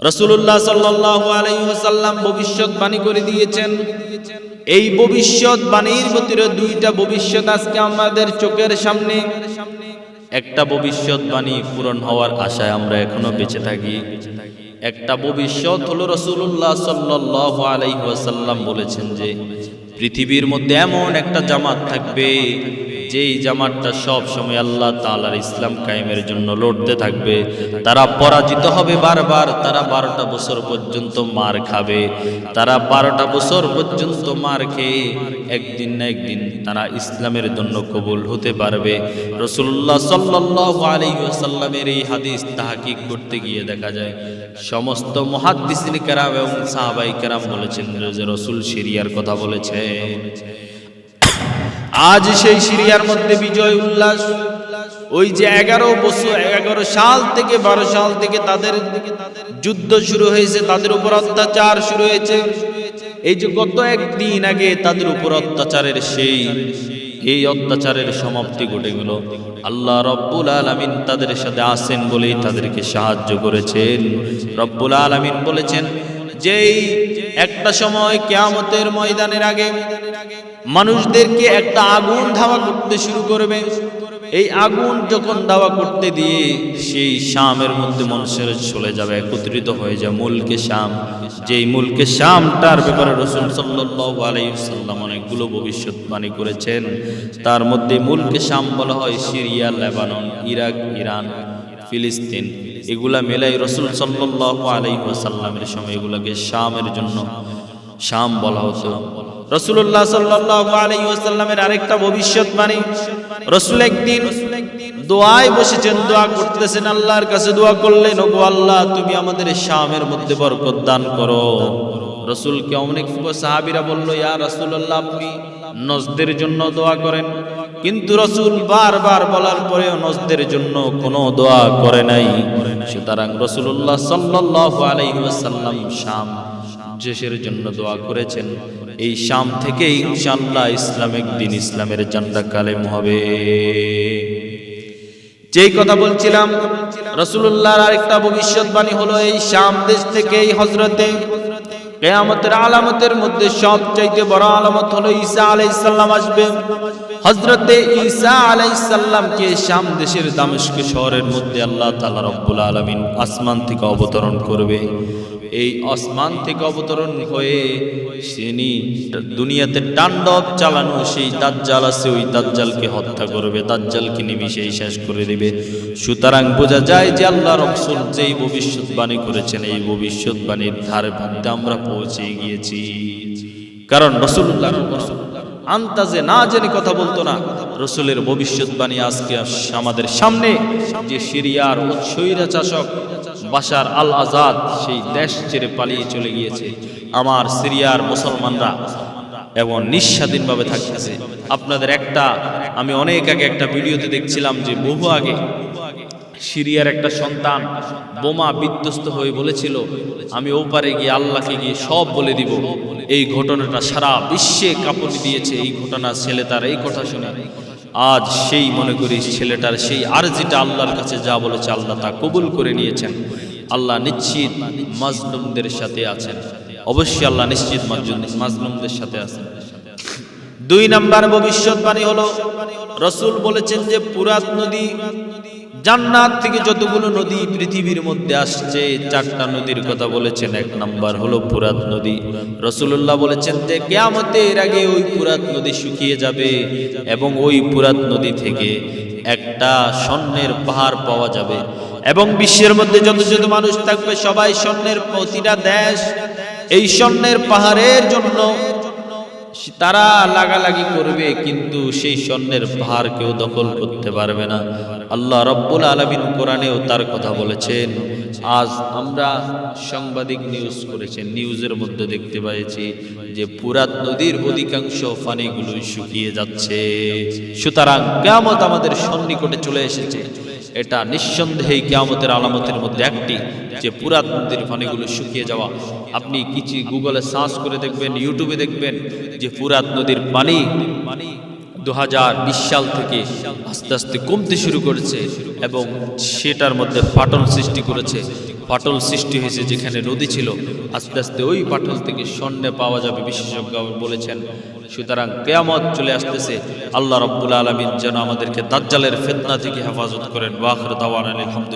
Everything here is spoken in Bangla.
রসুল্লাহ সাল্লাহ আলাইসাল্লাম ভবিষ্যৎবাণী করে দিয়েছেন। এই ভবিষ্যৎবাণীর ভিতরে দুইটা ভবিষ্যৎ আজকে আমাদের চোখের সামনে। একটা ভবিষ্যৎবাণী পূরণ হওয়ার আশায় আমরা এখনও বেঁচে থাকি। একটা ভবিষ্যৎ হলো রসুল্লাহ সাল্লাহ আলাইসাল্লাম বলেছেন যে, পৃথিবীর মধ্যে এমন একটা জামাত থাকবে যেই জামাতটা সব সময় আল্লাহ তালার ইসলাম কায়েমের জন্য লড়তে থাকবে, তারা পরাজিত হবে বারবার, তারা বারোটা বছর পর্যন্ত মার খাবে। তারা বারোটা বছর পর্যন্ত মার খেয়ে একদিন না একদিন তারা ইসলামের জন্য কবুল হতে পারবে। রসুল্লাহ সাল্লাহ এই হাদিস তাহাকিক করতে গিয়ে দেখা যায়, সমস্ত মহাদ্দিসিন কেরাম এবং সাহাবাই কেরাম বলেছেন যে রসুল সিরিয়ার কথা বলেছে আজ সেই সিরিয়ার মধ্যে বিজয় উল্লাস। ওই যে এগারো বছর, এগারো সাল থেকে, বারো সাল থেকে তাদের যুদ্ধ শুরু হয়েছে, তাদের উপর অত্যাচার শুরু হয়েছে। এই যে গত একদিন আগে তাদের উপর অত্যাচারের সেই, এই অত্যাচারের সমাপ্তি ঘটে গেল। আল্লাহ রব্বুল আলমিন তাদের সাথে আসেন বলেই তাদেরকে সাহায্য করেছেন। রব্বুল আলমিন বলেছেন যেই একটা সময় কেয়ামতের ময়দানের আগে মানুষদেরকে একটা আগুন ধাওয়া করতে শুরু করবে। এই আগুন যখন দাওয়া করতে দিয়ে সেই শামের মধ্যে মানুষের চলে যাবে, একত্রিত হয়ে যায় মুলকে শাম। যেই মুলকে শামটার ব্যাপারে রসুল সাল্লাহ আলাইসাল্লাম অনেকগুলো ভবিষ্যৎবাণী করেছেন। তার মধ্যে মুলকে শাম বলা হয় সিরিয়া, লেবানন, ইরাক, ইরান, ফিলিস্তিন। এগুলা মেলাই রসুল সাল্লাহ আলাইসাল্লামের সময় এগুলাকে শামের জন্য শাম বলা হতো। রসুল্লাহ সাল্লাহ আলাইসাল্লামের আরেকটা ভবিষ্যৎবাণী, রসুল একদিন দোয়ায় বসেছেন, দোয়া করতেছেন, আল্লাহর কাছে দোয়া করলেন, ওগো আল্লাহ, তুমি আমাদের শামের মধ্যে বরকত দান করো। রসুলকে অনেক সাহাবিরা বলল, ইয়া রসুল্লাহ আপনি নজদের জন্য দোয়া করেন। কিন্তু রসুল বারবার বলার পরেও নজদের জন্য কোনো দোয়া করে নাই। সুতরাং রসুল্লাহ সাল্লাহ আলাইসাল্লাম শাম দেশের জন্য দোয়া করেছেন, এই শাম থেকে ইনশাল্লাহ ইসলামিক দিন ইসলামের জন্দা কালেম হবে। যেই কথা বলছিলাম রসুল্লাহর আরেকটা ভবিষ্যৎবাণী হলো, এই শাম দেশ থেকে এই হজরতে কেয়ামতের আলামতের মধ্যে সবচাইতে বড় আলামত হলো ঈসা আলাইসাল্লাম আসবে। হজরতে ঈসা আলাইসাল্লামকে শাম দেশের দামেশকে শহরের মধ্যে আল্লাহ তালা রব্বুল আলমিন আসমান থেকে অবতরণ করবে। এই আসমান থেকে অবতরণ হয়ে তিনি দুনিয়াতে তাণ্ডব চালানো সেই দাজ্জাল আছে, ওই দাজ্জালকে হত্যা করবে, দাজ্জালকে নিমিশেই শেষ করে দেবে। সুতরাং বোঝা যায় যে আল্লাহ রসুল যেই ভবিষ্যৎবাণী করেছেন, এই ভবিষ্যৎবাণীর ধারে মধ্যে আমরা পৌঁছে গিয়েছি। কারণ রসুল্লাহ আন্তাজে না জেনে কথা বলতো না, রসুলের ভবিষ্যৎবাণী আজকে আমাদের সামনে, যে সিরিয়ার উৎসৈরা চাষক বাশার আল আজাদ সেই দেশ ছেড়ে পালিয়ে চলে গিয়েছে। আমার সিরিয়ার মুসলমানরা এবং নিঃস্বাধীনভাবে থাকতেছে। আপনাদের একটা, আমি অনেক আগে একটা ভিডিওতে দেখছিলাম যে বহু আগে সিরিয়ার একটা সন্তান বোমা বিধ্বস্ত হয়ে বলেছিল, আমি ওপারে গিয়ে আল্লাহকে গিয়ে সব বলে দিব। এই ঘটনাটা সারা বিশ্বে কাঁপুনি দিয়েছে। এই ঘটনা ছেলে তার এই কথা শুনে আজ সেই মনে করি ছেলেটার সেই আরজিটা আল্লাহর কাছে যা বলেছে আল্লাহ তা কবুল করে নিয়েছেন। আল্লাহ নিশ্চিত মাজলুমদের সাথে আছেন। অবশ্যই আল্লাহ নিশ্চিত মাজলুমদের সাথে আছেন। দুই নাম্বার ভবিষ্যৎবাণী হলো, রসুল বলেছেন যে পুরাত নদী জান্নাত থেকে যতগুলো নদী পৃথিবীর মধ্যে আসছে, চারটা নদীর কথা বলেছেন, এক নাম্বার হলো পুরাত নদী। রসুল্লাহ বলেছেন যে, কেয়ামতের আগে ওই পুরাত নদী শুকিয়ে যাবে এবং ওই পুরাত নদী থেকে একটা স্বর্ণের পাহাড় পাওয়া যাবে। এবং বিশ্বের মধ্যে যত যত মানুষ থাকবে, সবাই স্বর্ণের প্রতিটা দেশ এই স্বর্ণের পাহাড়ের জন্য তারা লাগালাগি করবে, কিন্তু সেই স্বর্ণের ভার কেউ দখল করতে পারবে না। আল্লাহ রব্বুল আলমিন কোরআনেও তার কথা বলেছেন, আজ আমরা সাংবাদিক নিউজ করেছেন নিউজের মধ্যে দেখতে পেয়েছি যে পুরাত নদীর অধিকাংশ পানিগুলোই শুকিয়ে যাচ্ছে। সুতরাং কেমত আমাদের সন্নিকটে চলে এসেছে। এটা নিঃসন্দেহেই কেয়ামতের আলামতের মধ্যে একটি, যে পুরাত নদীর পানিগুলো শুকিয়ে যাওয়া। আপনি কিছু গুগলে সার্চ করে দেখবেন ইউটিউবে দেখবেন, যে পুরাত নদীর পানি পানি দু বিশ সাল থেকে আস্তে আস্তে কমতে শুরু করেছে এবং সেটার মধ্যে ফাটন সৃষ্টি করেছে। ফাটল সৃষ্টি হয়েছে যেখানে নদী ছিল। আস্তে আস্তে ওই পাটল থেকে স্বর্ণে পাওয়া যাবে, বিশেষজ্ঞ বলেছেন। সুতরাং কেয়ামত চলে আসতেছে। আল্লাহ রব্বুল আলমিন যেন আমাদেরকে দাজ্জালের ফেতনা থেকে হেফাজত করেন। ওয়াখর দাওয়ান আলহামদুলিল্লাহ।